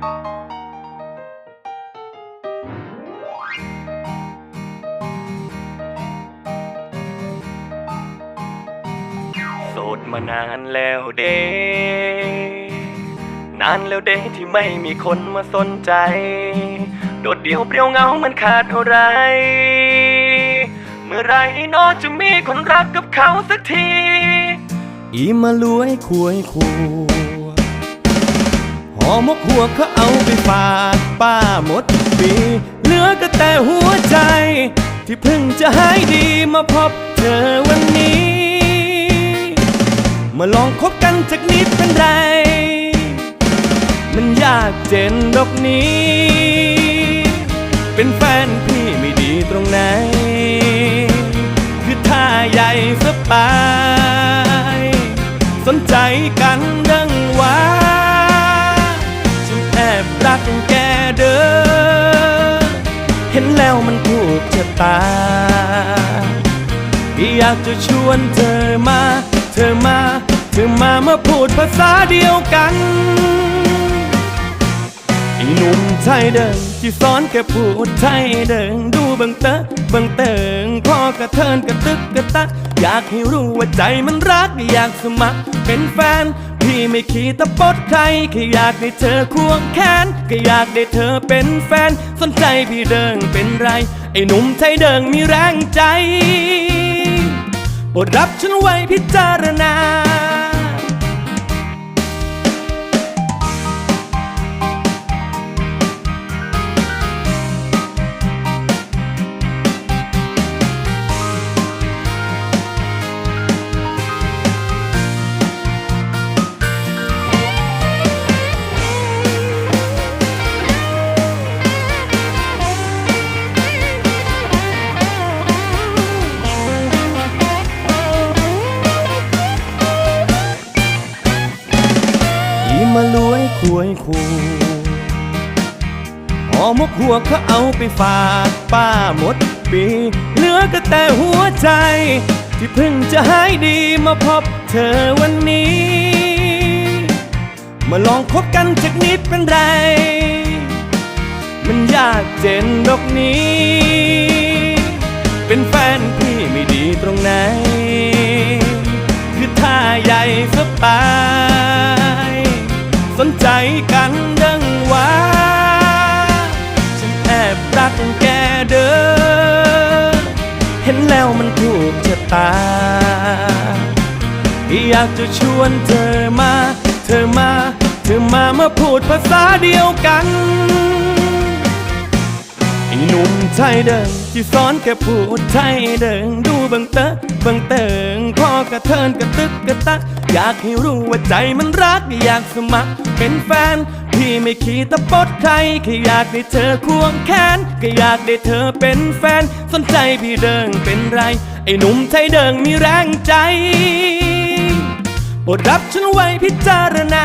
โสดมานานแล้วเด้นานแล้วเด้ที่ไม่มีคนมาสนใจ โดดเดี่ยวเปรี้ยวเงามันขาดอะไร เมื่อไรเนอจะมีคนรักกับเขาสักที อีมาลวยควยคัว หอมกหัวเขาเอาไปฝากป้าหมดปีเหลือก็แต่หัวใจ ที่เพิ่งจะหายดีมาพบเธอวันนี้ มาลองคบกันสักนิดเป็นไร มันยากเจนดอกนี้ เป็นแฟนพี่ไม่ดีตรงไหน ตา อยากจะชวนเธอมา เธอมา เธอมามาพูดภาษาเดียวกันไอ้หนุ่มไทยเดิงที่สอนแค่พูดไทยเดิงดูเบังเตอะเบังเติงพ่อกระเทินกระตึกกระตัก อยากให้รู้ว่าใจมันรักอยากสมัครเป็นแฟน พี่ไม่ขี่ตะปดใครแค่อยากได้เธอควงแขนก็อยากได้เธอเป็นแฟน สนใจพี่เดิงเป็นไร ไอ้หนุ่มไทยเดิงมีแรงใจโปรดรับฉันไว้พิจารณา อีมาลวยควยคูหอมกหัวเขาเอาไปฝากป้าหมดปี เหลือก็แต่หัวใจ ที่เพิ่งจะหายดีมาพบเธอวันนี้ มาลองคบกันสักนิดเป็นไร มันยากเจนดอกนี้ ตา อยากจะชวนเธอมา เธอมา เธอมามาพูดภาษาเดียวกันไอ้หนุ่มไทยเดิงที่สอนแค่พูดไทยเดิงดูเบังเตอะเบังเติงพ่อกระเทินกระตึกกระตัก อยากให้รู้ว่าใจมันรัก อยากสมัครเป็นแฟน พี่ไม่ขี่ตะปดใครแค่อยากได้เธอควงแขน ก็อยากได้เธอเป็นแฟน สนใจพี่เดิงเป็นไร ไอ้หนุ่มไทยเดิงมีแรงใจโปรดรับฉันไว้พิจารณา